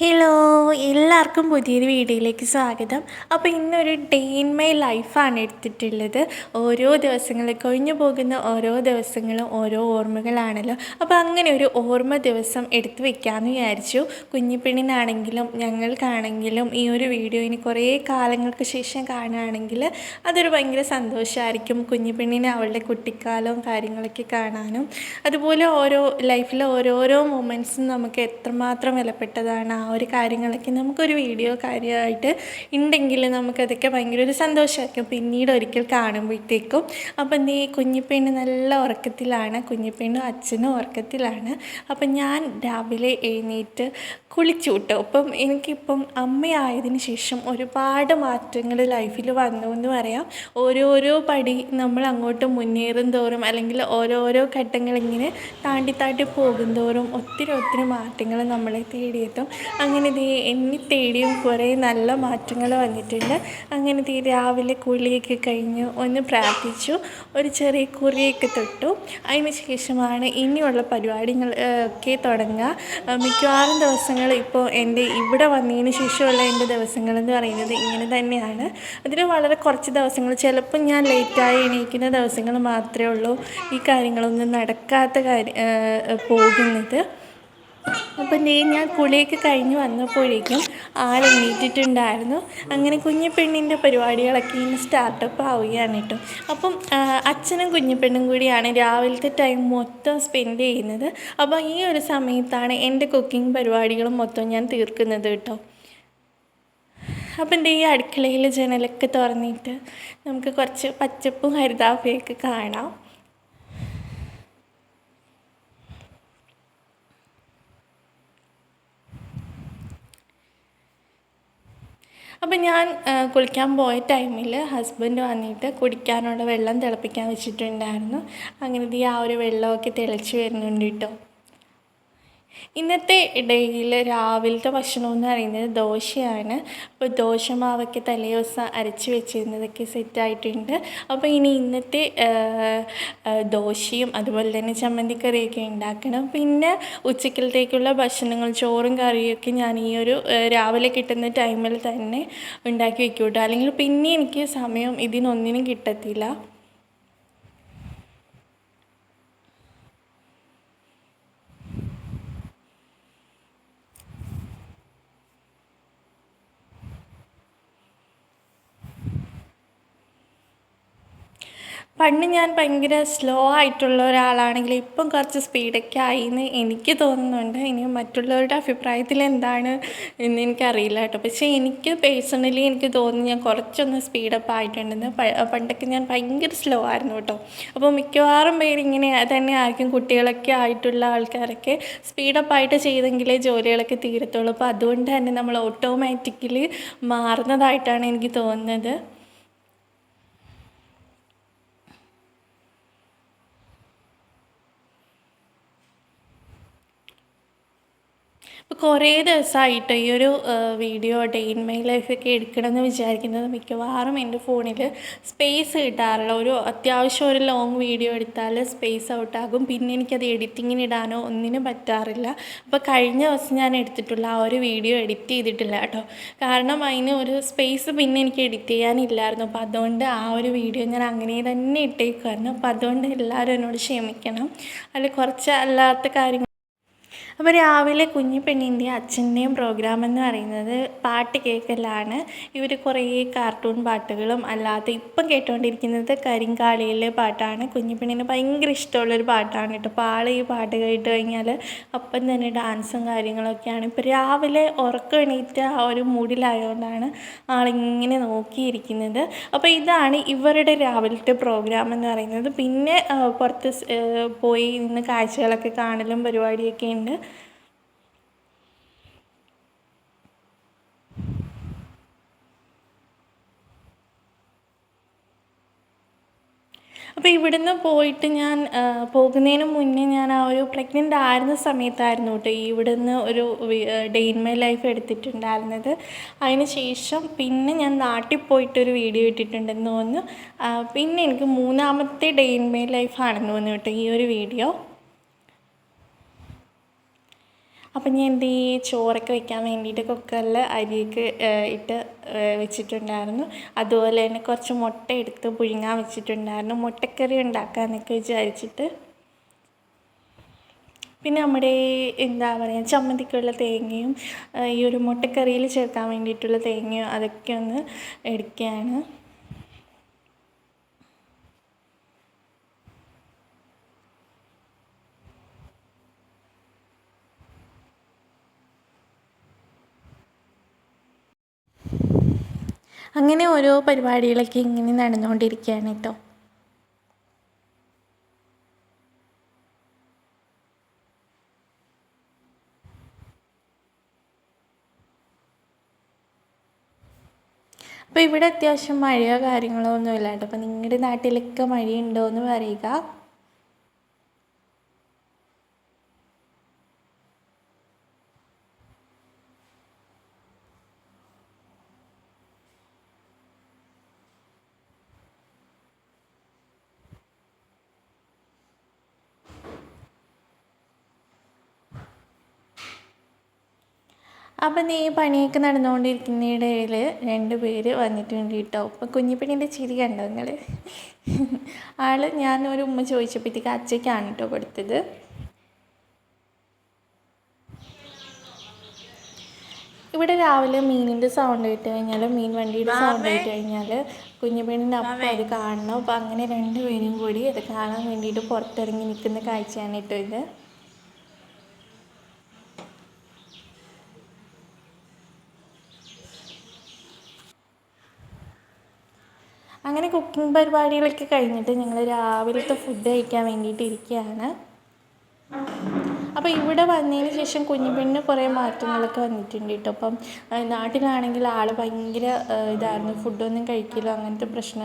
Hello എല്ലാവർക്കും പുതിയൊരു വീഡിയോയിലേക്ക് സ്വാഗതം. അപ്പോൾ ഇന്നൊരു ഡേ ഇൻ മൈ ലൈഫാണ് എടുത്തിട്ടുള്ളത്. ഓരോ ദിവസങ്ങൾ കൊഴിഞ്ഞു പോകുന്ന ഓരോ ദിവസങ്ങളും ഓരോ ഓർമ്മകളാണല്ലോ. അപ്പോൾ അങ്ങനെ ഒരു ഓർമ്മ ദിവസം എടുത്തു വെക്കാമെന്ന് വിചാരിച്ചു. കുഞ്ഞിപ്പെണ്ണിനാണെങ്കിലും ഞങ്ങൾക്കാണെങ്കിലും ഈ ഒരു വീഡിയോ ഇനി കുറേ കാലങ്ങൾക്ക് ശേഷം കാണുകയാണെങ്കിൽ അതൊരു ഭയങ്കര സന്തോഷമായിരിക്കും. കുഞ്ഞിപ്പെണ്ണിനെ അവളുടെ കുട്ടിക്കാലവും കാര്യങ്ങളൊക്കെ കാണാനും. അതുപോലെ ഓരോ ലൈഫിലെ ഓരോരോ മൊമെന്റ്സും നമുക്ക് എത്രമാത്രം വിലപ്പെട്ടതാണ്. ഒരു കാര്യങ്ങളൊക്കെ നമുക്കൊരു വീഡിയോ കാര്യമായിട്ട് ഉണ്ടെങ്കിൽ നമുക്കതൊക്കെ ഭയങ്കര ഒരു സന്തോഷമായിരിക്കും. പിന്നീട് ഒരിക്കൽ കാണുമ്പോഴത്തേക്കും അപ്പം നീ കുഞ്ഞിപ്പെണ്ണ് നല്ല ഉറക്കത്തിലാണ്. കുഞ്ഞിപ്പെണ്ണും അച്ഛനും ഉറക്കത്തിലാണ്. അപ്പം ഞാൻ രാവിലെ എഴുന്നേറ്റ് കുളിച്ചു കിട്ടും അപ്പം എനിക്കിപ്പം അമ്മയായതിന് ശേഷം ഒരുപാട് മാറ്റങ്ങൾ ലൈഫിൽ വന്നു എന്ന് പറയാം. ഓരോരോ പടി നമ്മൾ അങ്ങോട്ട് മുന്നേറും തോറും അല്ലെങ്കിൽ ഓരോരോ ഘട്ടങ്ങളിങ്ങനെ താണ്ടി താണ്ടി പോകും തോറും ഒത്തിരി ഒത്തിരി മാറ്റങ്ങൾ നമ്മളെ തേടിയെത്തും. അങ്ങനെ ദേ എന്നെ തേടിയും കുറേ നല്ല മാറ്റങ്ങൾ വന്നിട്ടുണ്ട്. അങ്ങനെ ദേ രാവിലെ കുളിയൊക്കെ കഴിഞ്ഞു ഒന്ന് പ്രാർത്ഥിച്ചു ഒരു ചെറിയ കുറിയൊക്കെ തൊട്ടു. അതിന് ശേഷമാണ് ഇനിയുള്ള പരിപാടികൾ ഒക്കെ തുടങ്ങുക. മിക്കവാറും ദിവസങ്ങൾ ഇപ്പോൾ എന്റെ ഇവിടെ വന്നതിന് ശേഷമുള്ള എന്റെ ദിവസങ്ങളെന്ന് പറയുന്നത് ഇങ്ങനെ തന്നെയാണ്. അതിൽ വളരെ കുറച്ച് ദിവസങ്ങൾ ചിലപ്പോൾ ഞാൻ ലേറ്റായി എണീക്കുന്ന ദിവസങ്ങൾ മാത്രമേ ഉള്ളൂ ഈ കാര്യങ്ങളൊന്നും നടക്കാത്ത കാര്യം പോകുന്നത്. അപ്പം ദേ ഞാൻ കുളിയൊക്കെ കഴിഞ്ഞ് വന്നപ്പോഴേക്കും ആൾ എണീറ്റിട്ടുണ്ടായിരുന്നു. അങ്ങനെ കുഞ്ഞു പെണ്ണിന്റെ പരിപാടികളൊക്കെ ഇന്ന് സ്റ്റാർട്ടപ്പ് ആവുകയാണ് കേട്ടോ അപ്പം അച്ഛനും കുഞ്ഞു പെണ്ണും കൂടിയാണ് രാവിലത്തെ ടൈം മൊത്തം സ്പെൻഡ് ചെയ്യുന്നത്. അപ്പോൾ ഈ ഒരു സമയത്താണ് എന്റെ കുക്കിംഗ് പരിപാടികളും മൊത്തം ഞാൻ തീർക്കുന്നത് കേട്ടോ അപ്പം എന്റെ ഈ അടുക്കളയിൽ ജനലൊക്കെ തുറന്നിട്ട് നമുക്ക് കുറച്ച് പച്ചപ്പും ഹരിതാഭയൊക്കെ കാണാം. അപ്പം ഞാൻ കുളിക്കാൻ പോയ ടൈമിൽ ഹസ്ബൻഡ് വന്നിട്ട് കുടിക്കാനുള്ള വെള്ളം തിളപ്പിക്കാൻ വെച്ചിട്ടുണ്ടായിരുന്നു. അങ്ങനെ ആ ഒരു വെള്ളമൊക്കെ തിളച്ച് വരുന്നുണ്ട് കേട്ടോ ഇന്നത്തെ ഇടയിൽ രാവിലത്തെ ഭക്ഷണം എന്ന് പറയുന്നത് ദോശയാണ്. അപ്പോൾ ദോശമാവൊക്കെ തലേ ദിവസം അരച്ച് വെച്ചിരുന്നതൊക്കെ സെറ്റായിട്ടുണ്ട് അപ്പോൾ ഇനി ഇന്നത്തെ ദോശയും അതുപോലെ തന്നെ ചമ്മന്തിക്കറിയൊക്കെ ഉണ്ടാക്കണം. പിന്നെ ഉച്ചക്കലത്തേക്കുള്ള ഭക്ഷണങ്ങൾ ചോറും കറിയൊക്കെ ഞാൻ ഈ ഒരു രാവിലെ കിട്ടുന്ന ടൈമിൽ തന്നെ ഉണ്ടാക്കി വെക്കൂട്ടോ. അല്ലെങ്കിൽ പിന്നെ എനിക്ക് സമയം ഇതിനൊന്നിനും കിട്ടത്തില്ല. പണ്ട് ഞാൻ ഭയങ്കര സ്ലോ ആയിട്ടുള്ള ഒരാളാണെങ്കിൽ ഇപ്പം കുറച്ച് സ്പീഡൊക്കെ ആയി എന്ന് എനിക്ക് തോന്നുന്നുണ്ട്. ഇനി മറ്റുള്ളവരുടെ അഭിപ്രായത്തിൽ എന്താണ് എന്ന് എനിക്കറിയില്ല കേട്ടോ. പക്ഷേ എനിക്ക് പേഴ്സണലി എനിക്ക് തോന്നി ഞാൻ കുറച്ചൊന്ന് സ്പീഡപ്പ് ആയിട്ടുണ്ടെന്ന്. പണ്ടൊക്കെ ഞാൻ ഭയങ്കര സ്ലോ ആയിരുന്നു കേട്ടോ. അപ്പോൾ മിക്കവാറും പേര് ഇങ്ങനെ തന്നെ ആയിരിക്കും കുട്ടികളൊക്കെ ആയിട്ടുള്ള ആൾക്കാരൊക്കെ സ്പീഡപ്പ് ആയിട്ട് ചെയ്തെങ്കിലേ ജോലികളൊക്കെ തീരത്തുള്ളൂ. അപ്പോൾ അതുകൊണ്ട് തന്നെ നമ്മൾ ഓട്ടോമാറ്റിക്കലി മാറുന്നതായിട്ടാണ് എനിക്ക് തോന്നുന്നത്. ഇപ്പോൾ കുറേ ദിവസമായിട്ട് ഈ ഒരു വീഡിയോ ഡെയിൻ മൈ ലൈഫൊക്കെ എടുക്കണമെന്ന് വിചാരിക്കുന്നത് മിക്കവാറും എന്റെ ഫോണിൽ സ്പേസ് കിട്ടാറില്ല. ഒരു അത്യാവശ്യം ഒരു ലോങ് വീഡിയോ എടുത്താൽ സ്പേസ് ഔട്ടാകും പിന്നെ എനിക്കത് എഡിറ്റിങ്ങിന് ഇടാനോ ഒന്നിനും പറ്റാറില്ല. അപ്പോൾ കഴിഞ്ഞ ദിവസം ഞാൻ എടുത്തിട്ടുള്ള ആ ഒരു വീഡിയോ എഡിറ്റ് ചെയ്തിട്ടില്ല കേട്ടോ. കാരണം അതിന് ഒരു സ്പേസ് പിന്നെ എനിക്ക് എഡിറ്റ് ചെയ്യാനില്ലായിരുന്നു. അപ്പോൾ അതുകൊണ്ട് ആ ഒരു വീഡിയോ ഞാൻ അങ്ങനെ തന്നെ ഇട്ടേക്കുമായിരുന്നു അപ്പോൾ അതുകൊണ്ട് എല്ലാവരും എന്നോട് ക്ഷമിക്കണം. അതിൽ കുറച്ച് അല്ലാത്ത കാര്യങ്ങൾ അപ്പോൾ രാവിലെ കുഞ്ഞു പെണ്ണിന്റെയും അച്ഛന്റെയും പ്രോഗ്രാം എന്ന് പറയുന്നത് പാട്ട് കേൾക്കലാണ്. ഇവർ കുറേ കാർട്ടൂൺ പാട്ടുകളും അല്ലാതെ ഇപ്പം കേട്ടുകൊണ്ടിരിക്കുന്നത് കരിങ്കാളിയിലെ പാട്ടാണ്. കുഞ്ഞു പെണ്ണിന് ഭയങ്കര ഇഷ്ടമുള്ളൊരു പാട്ടാണ് കേട്ടോ. അപ്പോൾ ആൾ ഈ പാട്ട് കേട്ട് കഴിഞ്ഞാൽ അപ്പം തന്നെ ഡാൻസും കാര്യങ്ങളൊക്കെയാണ്. ഇപ്പോൾ രാവിലെ ഉറക്കം എണീറ്റ ആ ഒരു മൂഡിലായതുകൊണ്ടാണ് ആളിങ്ങനെ നോക്കിയിരിക്കുന്നത്. അപ്പോൾ ഇതാണ് ഇവരുടെ രാവിലത്തെ പ്രോഗ്രാം എന്ന് പറയുന്നത്. പിന്നെ പുറത്ത് പോയി നിന്ന് കാഴ്ചകളൊക്കെ കാണലും പരിപാടിയൊക്കെ ഉണ്ട്. അപ്പോൾ ഇവിടുന്ന് പോയിട്ട് ഞാൻ പോകുന്നതിന് മുന്നേ ഞാൻ ആ ഒരു പ്രഗ്നന്റ് ആയിരുന്ന സമയത്തായിരുന്നു കേട്ടോ ഇവിടുന്ന് ഒരു ഡേ ഇൻ മൈ ലൈഫ് എടുത്തിട്ടുണ്ടായിരുന്നത്. അതിന് ശേഷം പിന്നെ ഞാൻ നാട്ടിൽ പോയിട്ടൊരു വീഡിയോ ഇട്ടിട്ടുണ്ടെന്ന് തോന്നുന്നു. പിന്നെ എനിക്ക് മൂന്നാമത്തെ ഡേ ഇൻ മൈ ലൈഫാണെന്ന് തോന്നുന്നു കേട്ടോ ഈ ഒരു വീഡിയോ അപ്പം ഞാൻ എന്ത് ഈ ചോറൊക്കെ വെക്കാൻ വേണ്ടിയിട്ട് കുക്കറിൽ അരിയൊക്കെ ഇട്ട് വെച്ചിട്ടുണ്ടായിരുന്നു. അതുപോലെ തന്നെ കുറച്ച് മുട്ട എടുത്ത് പുഴുങ്ങാൻ വെച്ചിട്ടുണ്ടായിരുന്നു. മുട്ടക്കറി ഉണ്ടാക്കാമെന്നൊക്കെ വിചാരിച്ചിട്ട്. പിന്നെ നമ്മുടെ എന്താ പറയുക ചമ്മന്തിക്കുള്ള തേങ്ങയും ഈ ഒരു മുട്ടക്കറിയിൽ ചേർക്കാൻ വേണ്ടിയിട്ടുള്ള തേങ്ങയും അതൊക്കെ ഒന്ന് എടുക്കുകയാണ്. അങ്ങനെ ഓരോ പരിപാടികളൊക്കെ ഇങ്ങനെ നടന്നുകൊണ്ടിരിക്കുകയാണ് കേട്ടോ. അപ്പോൾ ഇവിടെ അത്യാവശ്യം മഴയോ കാര്യങ്ങളോ ഒന്നും കേട്ടോ. അപ്പോൾ നിങ്ങളുടെ നാട്ടിലൊക്കെ മഴയുണ്ടോ എന്ന് പറയുക. അപ്പം ഈ പണിയൊക്കെ നടന്നുകൊണ്ടിരിക്കുന്നതിനിടയിൽ രണ്ട് പേര് വന്നിട്ടുണ്ട് കേട്ടോ. അപ്പം കുഞ്ഞിപ്പെണ്ണിന്റെ ചിരി കണ്ടോ നിങ്ങൾ ആൾ ഞാൻ ഒരു ഉമ്മ ചോദിച്ചപ്പോഴത്തേക്ക് അച്ചയ്ക്കാണ് കേട്ടോ കൊടുത്തത്. ഇവിടെ രാവിലെ മീനിന്റെ സൗണ്ട് കേട്ട് കഴിഞ്ഞാൽ മീൻ വണ്ടിയുടെ സൗണ്ട് കേട്ട് കഴിഞ്ഞാൽ കുഞ്ഞുപെണ്ണിന്റെ അപ്പം അത് കാണണം. അപ്പം അങ്ങനെ രണ്ടുപേരും കൂടി അത് കാണാൻ വേണ്ടിയിട്ട് പുറത്തിറങ്ങി നിൽക്കുന്ന കാഴ്ചയാണ് കേട്ടോ ഇത്. അങ്ങനെ കുക്കിംഗ് പരിപാടികളൊക്കെ കഴിഞ്ഞിട്ട് ഞങ്ങൾ രാവിലത്തെ ഫുഡ് കഴിക്കാൻ വേണ്ടിയിട്ട് ഇരിക്കുകയാണ് അപ്പോൾ ഇവിടെ വന്നതിന് ശേഷം കുഞ്ഞുപെണ്ണിന് കുറേ മാറ്റങ്ങളൊക്കെ വന്നിട്ടുണ്ട് കേട്ടോ. അപ്പം നാട്ടിലാണെങ്കിൽ ആൾ ഭയങ്കര ഇതായിരുന്നു. ഫുഡൊന്നും കഴിക്കില്ല അങ്ങനത്തെ പ്രശ്ന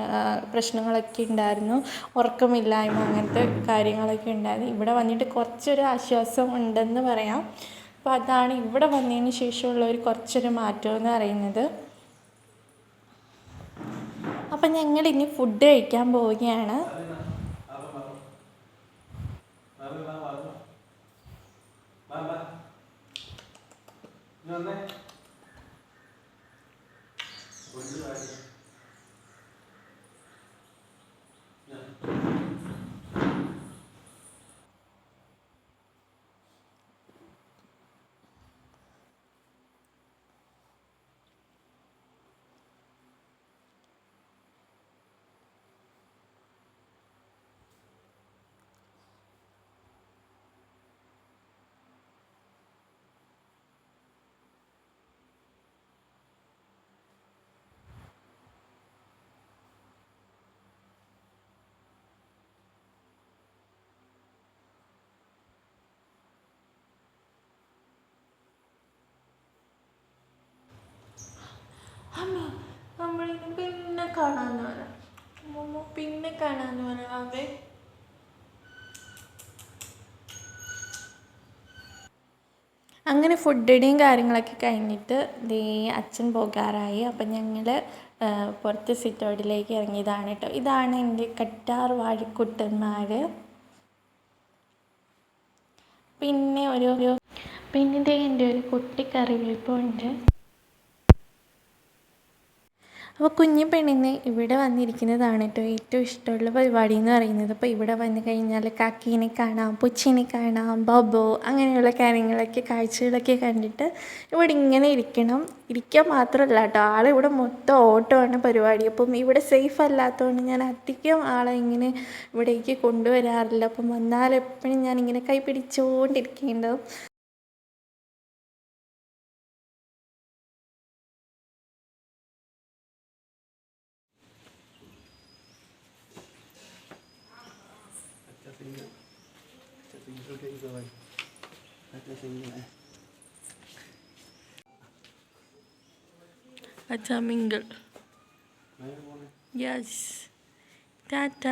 പ്രശ്നങ്ങളൊക്കെ ഉണ്ടായിരുന്നു. ഉറക്കമില്ലായ്മ അങ്ങനത്തെ കാര്യങ്ങളൊക്കെ ഉണ്ടായിരുന്നു. ഇവിടെ വന്നിട്ട് കുറച്ചൊരു ആശ്വാസം ഉണ്ടെന്ന് പറയാം. അപ്പോൾ അതാണ് ഇവിടെ വന്നതിന് ശേഷമുള്ള ഒരു കുറച്ചൊരു മാറ്റം എന്ന് പറയുന്നത്. അപ്പം ഞങ്ങൾ ഇനി ഫുഡ് കഴിക്കാൻ പോവുകയാണ്. അമ്മ പിന്നെ പറ. അമ്മ പിന്നെ കാണാമെന്ന് അവേ അങ്ങനെ ഫുഡടിയും കാര്യങ്ങളൊക്കെ കഴിഞ്ഞിട്ട് ദേ അച്ഛൻ പോകാറായി. അപ്പം ഞങ്ങൾ പുറത്ത് സിറ്റൗട്ടിലേക്ക് ഇറങ്ങിയതാണ് കേട്ടോ ഇതാണ് എന്റെ കട്ടാർ വാഴിക്കുട്ടന്മാർ പിന്നെ ഒരു പിന്നെ ദേ എന്റെ ഒരു കുട്ടി കറിവേപ്പുണ്ട് അപ്പോൾ കുഞ്ഞു പെണ്ണിന് ഇവിടെ വന്നിരിക്കുന്നതാണ് കേട്ടോ ഏറ്റവും ഇഷ്ടമുള്ള പരിപാടി എന്ന് പറയുന്നത്. അപ്പോൾ ഇവിടെ വന്നു കഴിഞ്ഞാൽ കാക്കീനെ കാണാം പുച്ചിനെ കാണാം ബബോ അങ്ങനെയുള്ള കാര്യങ്ങളൊക്കെ കാഴ്ചകളൊക്കെ കണ്ടിട്ട് ഇവിടെ ഇങ്ങനെ ഇരിക്കണം. ഇരിക്കാൻ മാത്രമല്ല കേട്ടോ ആളിവിടെ മൊത്തം ഓട്ടമാണ് പരിപാടി. അപ്പം ഇവിടെ സേഫ് അല്ലാത്തതുകൊണ്ട് ഞാൻ അധികം ആളെ ഇങ്ങനെ ഇവിടേക്ക് കൊണ്ടുവരാറില്ല. അപ്പം വന്നാൽ എപ്പോഴും ഞാൻ ഇങ്ങനെ കൈ പിടിച്ചുകൊണ്ടിരിക്കേണ്ടതും അച്ഛാ മിങ്കിൾ യെസ് ടാറ്റ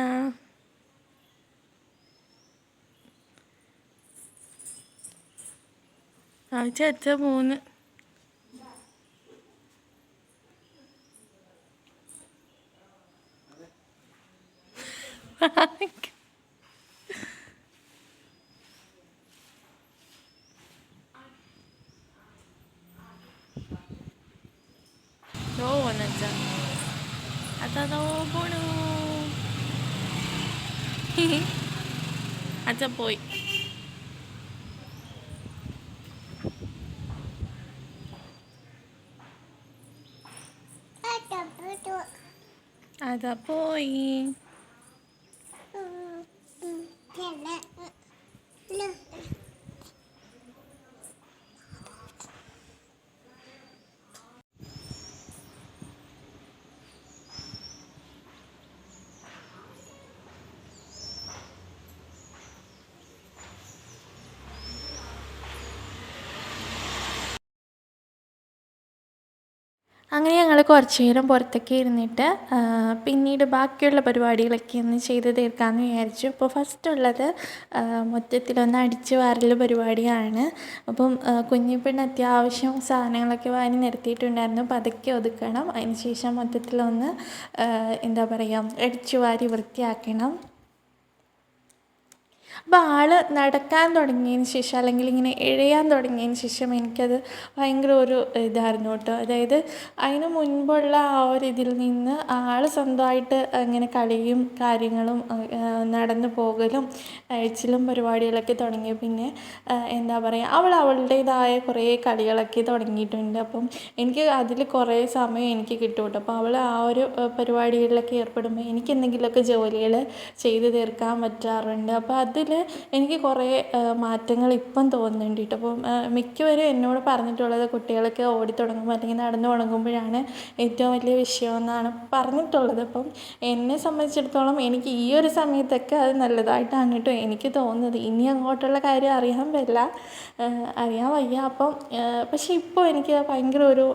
ആ ചേച്ച മൂന്ന് ദോ അതോ പോണു അച്ഛ പോയി അതാ പോയി അങ്ങനെ ഞങ്ങൾ കുറച്ച് നേരം പുറത്തൊക്കെ ഇരുന്നിട്ട് പിന്നീട് ബാക്കിയുള്ള പരിപാടികളൊക്കെ ഒന്ന് ചെയ്ത് തീർക്കാമെന്ന് വിചാരിച്ചു. അപ്പോൾ ഫസ്റ്റ് ഉള്ളത് മൊത്തത്തിലൊന്ന് അടിച്ചു വാരൽ പരിപാടിയാണ്. അപ്പം കുഞ്ഞിപ്പെണ്ണ് അത്യാവശ്യം സാധനങ്ങളൊക്കെ വാരി നിരത്തിയിട്ടുണ്ടായിരുന്നു അതൊക്കെ ഒതുക്കണം. അതിന് ശേഷം മൊത്തത്തിലൊന്ന് എന്താ പറയുക അടിച്ചു വാരി വൃത്തിയാക്കണം. അപ്പോൾ ആൾ നടക്കാൻ തുടങ്ങിയതിന് ശേഷം അല്ലെങ്കിൽ ഇങ്ങനെ എഴയാൻ തുടങ്ങിയതിന് ശേഷം എനിക്കത് ഭയങ്കര ഒരു ഇതായിരുന്നു കേട്ടോ. അതായത് അതിന് മുൻപുള്ള ആ ഒരു ഇതിൽ നിന്ന് ആൾ സ്വന്തമായിട്ട് ഇങ്ങനെ കളിയും കാര്യങ്ങളും നടന്നു പോകലും അഴിച്ചിലും പരിപാടികളൊക്കെ തുടങ്ങിയ പിന്നെ എന്താ പറയുക അവൾ അവളുടേതായ കുറേ കളികളൊക്കെ തുടങ്ങിയിട്ടുണ്ട്. അപ്പം എനിക്ക് അതിൽ കുറേ സമയം എനിക്ക് കിട്ടും കേട്ടോ. അപ്പോൾ അവൾ ആ ഒരു പരിപാടികളിലൊക്കെ ഏർപ്പെടുമ്പോൾ എനിക്ക് എന്തെങ്കിലുമൊക്കെ ജോലികൾ ചെയ്തു തീർക്കാൻ പറ്റാറുണ്ട്. അപ്പോൾ അതിൽ എനിക്ക് കുറേ മാറ്റങ്ങൾ ഇപ്പം തോന്നുന്നുണ്ട്. കേട്ടോ അപ്പം മിക്കവരും എന്നോട് പറഞ്ഞിട്ടുള്ളത് കുട്ടികൾക്ക് ഓടി തുടങ്ങുമ്പോൾ അല്ലെങ്കിൽ നടന്നു തുടങ്ങുമ്പോഴാണ് ഏറ്റവും വലിയ വിഷയം എന്നാണ് പറഞ്ഞിട്ടുള്ളത്. അപ്പം എന്നെ സംബന്ധിച്ചിടത്തോളം എനിക്ക് ഈ ഒരു സമയത്തൊക്കെ അത് നല്ലതായിട്ടാണ് കേട്ടോ എനിക്ക് തോന്നുന്നത്. ഇനി അങ്ങോട്ടുള്ള കാര്യം അറിയാൻ ആ, അറിയാൻ വയ്യ. അപ്പം പക്ഷേ ഇപ്പോൾ എനിക്ക് ഭയങ്കര ഒരു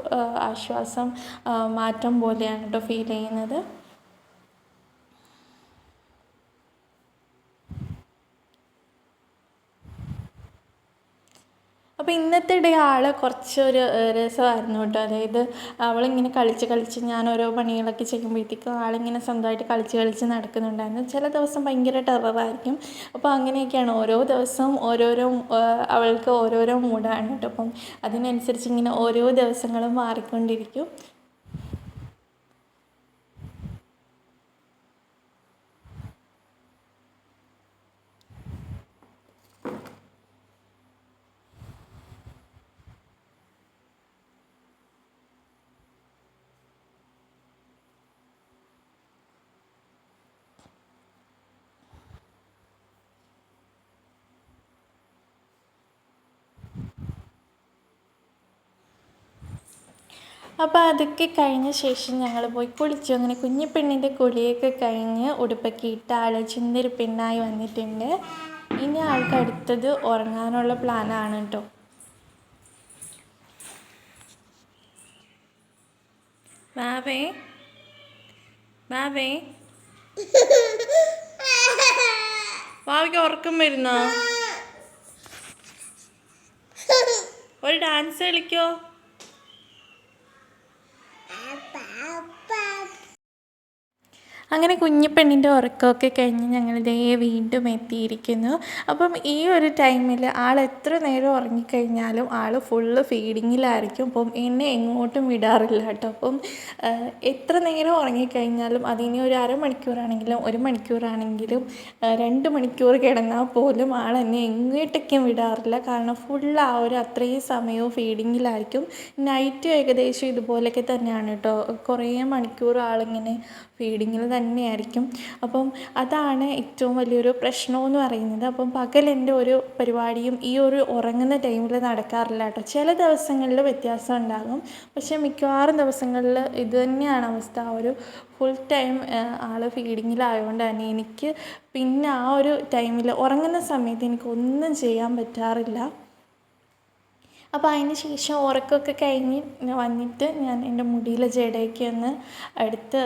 ആശ്വാസം മാറ്റം പോലെയാണ് കേട്ടോ ഫീൽ ചെയ്യുന്നത്. അപ്പോൾ ഇന്നത്തെ ഡേ ആൾ കുറച്ചൊരു ഏഹ്, രസമായിരുന്നു കേട്ടോ. അതായത് അവളിങ്ങനെ കളിച്ച് കളിച്ച് ഞാൻ ഓരോ പണികളൊക്കെ ചെയ്യുമ്പോഴത്തേക്കും ആളിങ്ങനെ സ്വന്തമായിട്ട് കളിച്ച് കളിച്ച് നടക്കുന്നുണ്ടായിരുന്നു. ചില ദിവസം ഭയങ്കര ടെററായിരിക്കും അപ്പോൾ അങ്ങനെയൊക്കെയാണ് ഓരോ ദിവസവും ഓരോരോ അവൾക്ക് ഓരോരോ മൂഡാണ് കേട്ടോ. അപ്പം അതിനനുസരിച്ച് ഇങ്ങനെ ഓരോ ദിവസങ്ങളും മാറിക്കൊണ്ടിരിക്കും. അപ്പോൾ അതൊക്കെ കഴിഞ്ഞ ശേഷം ഞങ്ങൾ പോയി കുളിച്ചു. അങ്ങനെ കുഞ്ഞു പെണ്ണിന്റെ കുളിയൊക്കെ കഴിഞ്ഞ് ഉടുപ്പൊക്കെ ഇട്ട ആൾ ചിന്തൊരു പെണ്ണായി വന്നിട്ടുണ്ട്. ഇനി ആൾക്ക് അടുത്തത് ഉറങ്ങാനുള്ള പ്ലാനാണ് കേട്ടോ ബാബേ ബാബേ. ബാബയ്ക്ക് ഉറക്കം വരുന്നോ? ഒരു ഡാൻസ് കളിക്കോ? 爸爸 അങ്ങനെ കുഞ്ഞിപ്പെണ്ണിന്റെ ഉറക്കമൊക്കെ കഴിഞ്ഞ് ദേ വീണ്ടും എത്തിയിരിക്കുന്നു. അപ്പം ഈ ഒരു ടൈമിൽ ആൾ എത്ര നേരം ഉറങ്ങിക്കഴിഞ്ഞാലും ആൾ ഫുള്ള് ഫീഡിങ്ങിലായിരിക്കും അപ്പം എന്നെ എങ്ങോട്ടും വിടാറില്ല കേട്ടോ. അപ്പം എത്ര നേരം ഉറങ്ങിക്കഴിഞ്ഞാലും അതിനി ഒരു അരമണിക്കൂറാണെങ്കിലും ഒരു മണിക്കൂറാണെങ്കിലും രണ്ട് മണിക്കൂർ കിടന്നാൽ പോലും ആൾ എന്നെ എങ്ങോട്ടേക്കും വിടാറില്ല. കാരണം ഫുൾ ആ ഒരു അത്രയും സമയവും ഫീഡിങ്ങിലായിരിക്കും നൈറ്റ് ഏകദേശം ഇതുപോലെയൊക്കെ തന്നെയാണ് കേട്ടോ. കുറേ മണിക്കൂർ ആളിങ്ങനെ ഫീഡിങ്ങിൽ തന്നെയായിരിക്കും. അപ്പം അതാണ് ഏറ്റവും വലിയൊരു പ്രശ്നമെന്ന് പറയുന്നത്. അപ്പം പകൽ എന്റെ ഒരു പരിപാടിയും ഈ ഒരു ഉറങ്ങുന്ന ടൈമിൽ നടക്കാറില്ല കേട്ടോ. ചില ദിവസങ്ങളിൽ വ്യത്യാസം ഉണ്ടാകും. പക്ഷേ മിക്കവാറും ദിവസങ്ങളിൽ ഇത് തന്നെയാണ് അവസ്ഥ. ഒരു ഫുൾ ടൈം ആൾ ഫീഡിങ്ങിലായതുകൊണ്ട് തന്നെ എനിക്ക് പിന്നെ ആ ഒരു ടൈമിൽ ഉറങ്ങുന്ന സമയത്ത് എനിക്ക് ഒന്നും ചെയ്യാൻ പറ്റാറില്ല. അപ്പോൾ അതിന് ശേഷം ഉറക്കമൊക്കെ കഴിഞ്ഞ് വന്നിട്ട് ഞാൻ എന്റെ മുടിയിലെ ജടയൊക്കെ ഒന്ന് എടുത്ത്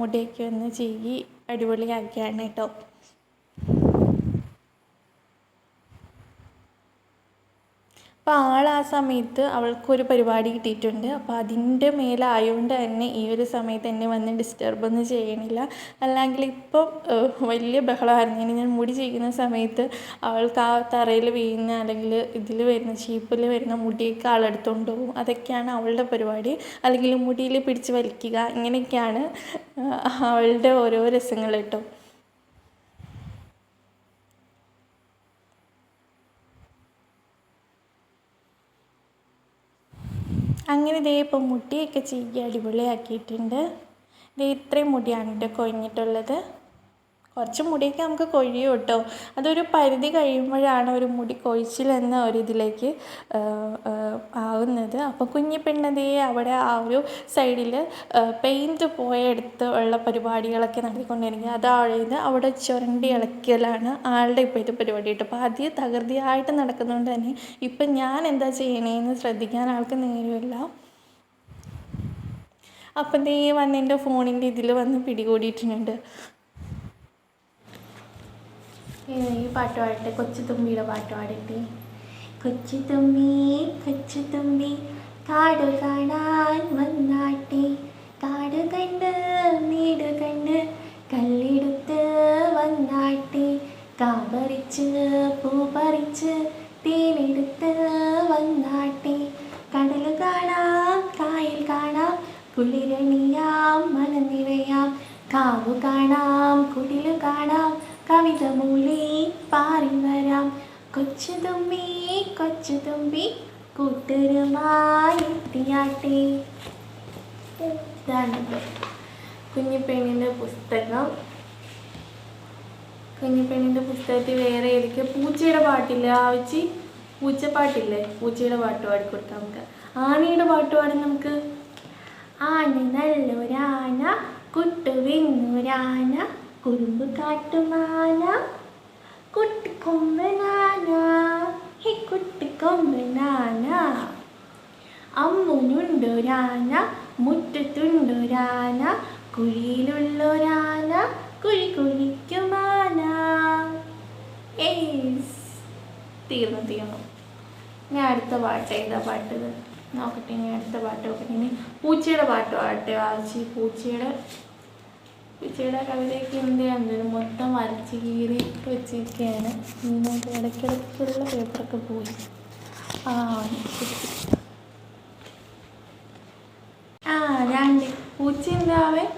മുടിയൊക്കെ ഒന്ന് ചീകി അടിപൊളിയാക്കിയാണ് കേട്ടോ. അപ്പോൾ ആൾ ആ സമയത്ത് അവൾക്കൊരു പരിപാടി കിട്ടിയിട്ടുണ്ട്. അപ്പോൾ അതിന്റെ മേലായതുകൊണ്ട് തന്നെ ഈ ഒരു സമയത്ത് എന്നെ വന്ന് ഡിസ്റ്റർബൊന്നും ചെയ്യണില്ല. അല്ലെങ്കിൽ ഇപ്പം വലിയ ബഹളമായിരുന്നു ഇനി ഞാൻ മുടി ചെയ്യുന്ന സമയത്ത് അവൾക്ക് ആ തറയിൽ വീഴുന്ന അല്ലെങ്കിൽ ഇതിൽ വരുന്ന ചീപ്പിൽ വരുന്ന മുടിയൊക്കെ ആളെടുത്തുകൊണ്ട് പോകും. അതൊക്കെയാണ് അവളുടെ പരിപാടി. അല്ലെങ്കിൽ മുടിയിൽ പിടിച്ച് വലിക്കുക. ഇങ്ങനെയൊക്കെയാണ് അവളുടെ ഓരോ രസങ്ങൾ കേട്ടോ. അങ്ങനെ ദേ ഇപ്പം മുടിയൊക്കെ ചീകി അടിപൊളിയാക്കിയിട്ടുണ്ട്. ദേ ഇത്രയും മുടിയാണ് കേട്ടോ കൊഴിഞ്ഞിട്ടുള്ളത്. കുറച്ച് മുടിയൊക്കെ നമുക്ക് കൊഴിയും കേട്ടോ. അതൊരു പരിധി കഴിയുമ്പോഴാണ് ഒരു മുടി കൊഴിച്ചിൽ എന്ന ഒരു ഇതിലേക്ക് ആവുന്നത്. അപ്പോൾ കുഞ്ഞി പെണ്ണതേ അവിടെ ആ ഒരു സൈഡിൽ പെയിന്റ് പോയ എടുത്ത് ഉള്ള പരിപാടികളൊക്കെ നടത്തിക്കൊണ്ടിരിക്കുക അതായത് അവിടെ ചുരണ്ടി ഇളക്കലാണ് ആളുടെ ഇപ്പോഴത്തെ പരിപാടി കേട്ടോ. അപ്പോൾ ആദ്യം തകൃതിയായിട്ട് നടക്കുന്നതുകൊണ്ട് തന്നെ ഇപ്പം ഞാൻ എന്താ ചെയ്യണേന്ന് ശ്രദ്ധിക്കാൻ ആൾക്ക് നേരമില്ല. അപ്പം ദേ വന്ന് എന്റെ ഫോണിന്റെ ഇതിൽ വന്ന് പിടികൂടിയിട്ടുണ്ട്. ഈ പാട്ട് പാടട്ടെ കൊച്ചു തുമ്പിയുടെ പാട്ട് പാടട്ടെ. കൊച്ചു തുമ്പി കൊച്ചു തുമ്പി കാട് കാണാൻ വന്നാട്ടെ. കാട് കണ്ട് വീട് കണ്ട് കല്ലെടുത്ത് വന്നാട്ടെ. കാ പറിച്ച് പൂ പറിച്ച് തേനെടുത്ത് വന്നാട്ടെ. കടൽ കാണാം കായൽ കാണാം കുളിരണിയാം മനനിറയാം കാവ് കാണാം കുടിൽ കാണാം കവിത മൂളി പാറി വരാം. കൊച്ചു തുമ്പി കൊച്ചു തുമ്പി കൂട്ടരുമായി എത്തിയാട്ടെ. കുഞ്ഞിപ്പെണ്ണിന്റെ പുസ്തകം. കുഞ്ഞിപ്പെണ്ണിന്റെ പുസ്തകത്തിൽ വേറെ ഏതൊക്കെ പൂച്ചയുടെ പാട്ടില്ല ആവശ്യ പൂച്ചപ്പാട്ടില്ലേ? പൂച്ചയുടെ പാട്ട് പാടിക്കൊടുക്കാം നമുക്ക്. ആനയുടെ പാട്ട് പാടും നമുക്ക്. ആന നല്ലൊരാന കുട്ടുവിന്നൊരാന കുറുമ്പ് കാട്ടുമാന കുട്ടിക്കൊമ്പനാന ഹി കുട്ടിക്കൊമ്പനാന. അമ്മുനുണ്ടൊരാന മുറ്റത്തുണ്ടൊരാന കുഴിയിലുള്ളൊരാന കുഴി കുഴിക്കുമാന തീർന്നു തീർന്നു. ഞാൻ അടുത്ത പാട്ട് ഏതാ പാട്ട്? നോക്കട്ടെ ഞാൻ അടുത്ത പാട്ട് നോക്കട്ടെ. ഇനി പൂച്ചയുടെ പാട്ട് പാട്ടെ വായിച്ച് പൂച്ചയുടെ പൂച്ചയുടെ കവിതയൊക്കെ എന്ത് ചെയ്യാൻ മൊത്തം വരച്ച് കീറി വെച്ചിരിക്കുകയാണ് ഇങ്ങനെ ഇടയ്ക്കിടയ്ക്കുള്ള പേപ്പറൊക്കെ പോയി. ആ ആ രണ്ട്. പൂച്ച എന്താവേ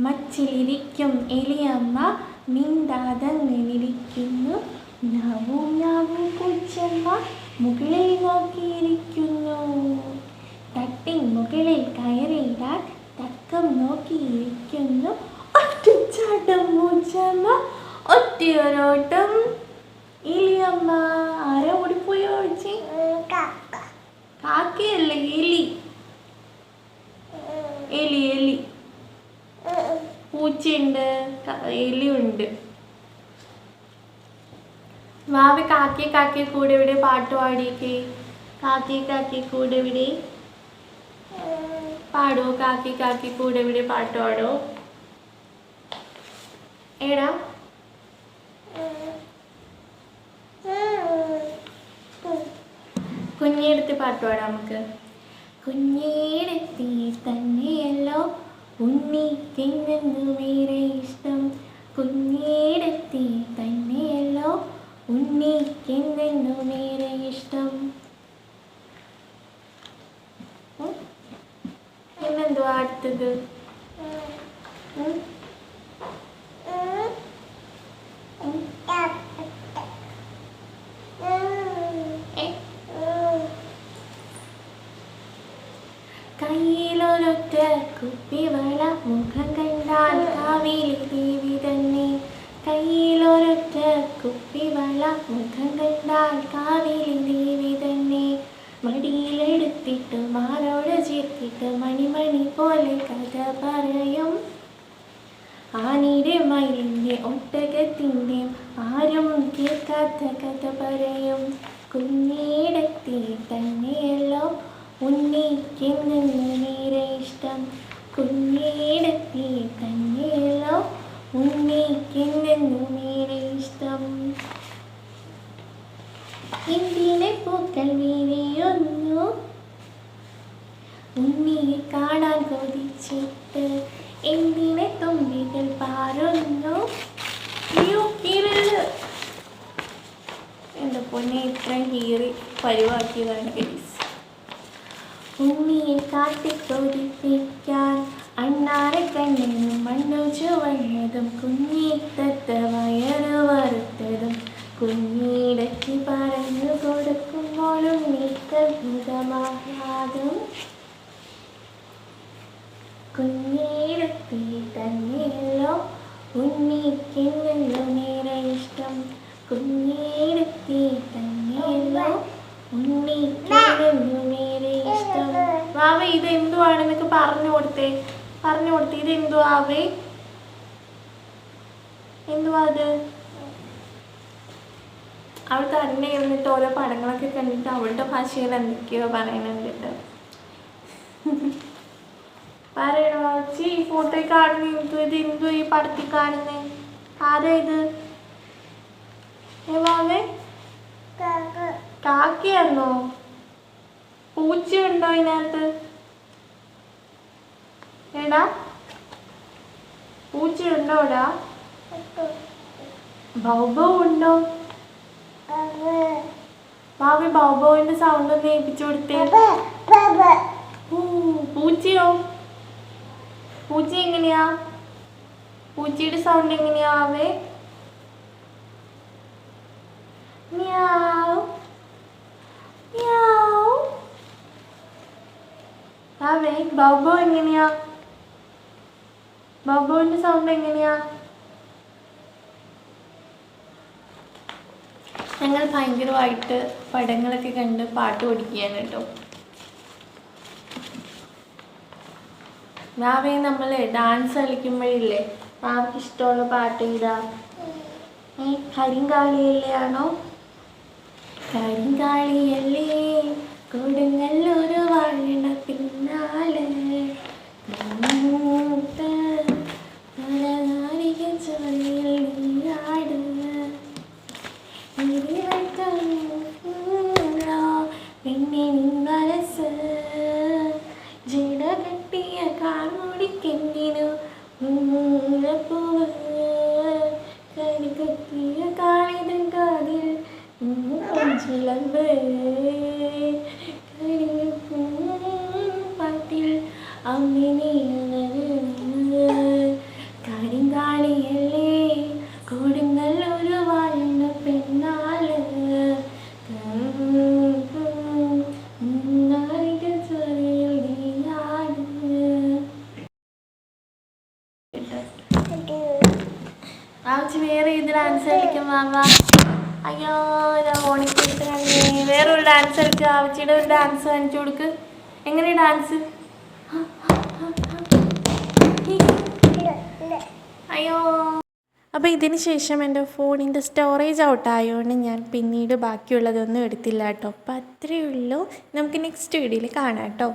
മച്ചിലിരിക്കും. എലിയമ്മ മിണ്ടാതങ്ങിലിരിക്കുന്നു ഞാവൂ ഞാവൂ പൂച്ചമ്മ മുകളിൽ നോക്കിയിരിക്കുന്നു. തട്ടിൻ മുകളിൽ കയറിയിടാൻ തക്കം നോക്കിയിരിക്കുന്നു. ഒറ്റച്ചാട്ടം പൂച്ചമ്മ ഒറ്റയൊരോട്ടം. എലിയമ്മ ആരാ ഓടിപ്പോയോ ചേച്ചി കാക്കയല്ല എലി. എലി എലി. പൂച്ചയുണ്ട് എലിയുണ്ട്. വാവി കാക്കി കാക്കി കൂടെ ഇവിടെ പാട്ട് പാടിയേക്ക്. കാക്കി കാക്കി കൂടെ ഇവിടെ. പാടോ കാക്കി കാക്കി കൂടെ ഇവിടെ പാട്ട് പാടോ ഏടാ കുഞ്ഞിടത്ത് പാട്ട് പാടാം നമുക്ക്. കുഞ്ഞേടത്തി തന്നെയല്ലോ ഉണ്ണിക്കെന്നെന്നുമേറെ ഇഷ്ടം. കുഞ്ഞേടത്തി തന്നെയല്ലോ ഉണ്ണിക്കെന്നെന്നുമേറെ ഇഷ്ടം. ഉം? പിന്നെന്തുവാ അടുത്തത്? കയ്യിലൊരൊറ്റ കുപ്പിവള മുഖം കണ്ടാൽ കാവേരി ദേവി തന്നെ. കയ്യിലൊരൊറ്റ കുപ്പിവള മുഖം കണ്ടാൽ കാവേരി ദേവി തന്നെ. മടിയിലെടുത്തിട്ട് മാറോട് ചേർത്തിട്ട് മണിമണി പോലെ കഥ പറയും. മയിലിന്റെ ഒട്ടകത്തിന്റെ ആരും കേൾക്കാത്ത കഥ പറയും. കുഞ്ഞിടത്തിൽ തന്നെയല്ലോ ഉണ്ണിക്കെന്നു നേരെ ഇഷ്ടം. കുഞ്ഞിടത്തിൽ തന്നെയല്ലോ ഉണ്ണിക്കെന്നു നേരെ ഇഷ്ടം. എന്തിനെ പൂക്കൾ വിരിയൊന്നു ഉണ്ണിയെ കാണാൻ കൊതിച്ചിട്ട് എന്തിനെ തുമ്പികൾ പാറുന്നു അയ്യോ കീറൽ എന്റെ പൊന്നെ ഇത്രയും കീറി പരിവാക്കിയതാണ് ഗൈസ് ഉണ്ണിയെ കാട്ടിക്കൊതിപ്പിക്കാൻ അണ്ണാറെ കണ്ണിനും മണ്ണു ചുവന്നതും കുഞ്ഞിത്തത്ത വയറ് വറുത്തതും കുഞ്ഞിടയ്ക്ക് പറഞ്ഞു കൊടുക്കുമ്പോഴും നീക്കഭൂതമാകാതും കുഞ്ഞിടത്തി തന്നെയല്ലോ ഉണ്ണിക്കെന്നല്ലോ നേരെ ഇഷ്ടം. കുഞ്ഞിടത്തി തന്നെയല്ലോ ഉണ്ണിക്കെന്നല്ലോ നേരെ ഇഷ്ടം. വാവ ഇത് എന്തുവാണെന്നൊക്കെ പറഞ്ഞു കൊടുത്തേ. പറഞ്ഞു കൊടുത്തേ. ഇത് എന്തുവാവേ എന്തുവാ അത്? അവൾ തന്നെ ഇരുന്നിട്ട് ഓരോ പടങ്ങളൊക്കെ കണ്ടിട്ട് അവളുടെ ഭാഷയിൽ എന്തൊക്കെയോ പറയുന്നുണ്ട് കേട്ടോ. പറയണോ? ചി ഈ ഫോട്ടോ കാണുന്ന എന്തു ഇത് എന്തു ഈ പടത്തിൽ കാണുന്നേ? ആരാ ഇത്? ഏവാമേ കാക്കയാണോ പൂച്ചയുണ്ടോ ഇതിനകത്ത് എടാ പൂച്ചയുണ്ടോടാ ബൗബൗ ഉണ്ടോ? ഭാവി ബൗബൗവിന്റെ സൗണ്ട് ഒന്ന് ഏൽപ്പിച്ചു കൊടുത്തേ. പൂച്ചയോ? പൂച്ച എങ്ങനെയാ? പൂച്ചയുടെ സൗണ്ട് എങ്ങനെയാവേ മ്യാവ്. മ്യാവ്. എങ്ങനെയാ? ബൗബോവിന്റെ സൗണ്ട് എങ്ങനെയാ? ഞങ്ങൾ ഭയങ്കരമായിട്ട് പടങ്ങളൊക്കെ കണ്ട് പാട്ട് പഠിക്കുകയാണ് കേട്ടോ. മാവേ നമ്മൾ ഡാൻസ് കളിക്കുമ്പോഴില്ലേ ഭാവിക്ക് ഇഷ്ടമുള്ള പാട്ട് ഇതാ. ഈ കരിങ്കാളിയല്ലേ ആണോ കരിങ്കാളിയല്ലേ? കൊടുങ്ങല്ലൊരു വാഴണ പിന്നാലെ. ചിലമ്പ് പാട്ടിൽ അമ്മിനിയുള്ളത് കരിങ്കാളിയല്ലേ കൊടുങ്ങല്ലൊരു വാഴുന്ന പെണ്ണാൾ ആവശ്യം വേറെ ഇതിൽ ആൻസർ കളിക്കും മാമ അയ്യോ. ഡാൻസ് കളിക്കും ആവശ്യയുടെ ഒരു ഡാൻസ് കാണിച്ചു കൊടുക്ക്. എങ്ങനെ ഡാൻസ് അയ്യോ. അപ്പോൾ ഇതിന് ശേഷം എന്റെ ഫോണിന്റെ സ്റ്റോറേജ് ഔട്ടായതുകൊണ്ട് ഞാൻ പിന്നീട് ബാക്കിയുള്ളതൊന്നും എടുത്തില്ല കേട്ടോ. അപ്പോൾ അത്രയേ ഉള്ളൂ. നമുക്ക് നെക്സ്റ്റ് വീഡിയോയിൽ കാണാം കേട്ടോ.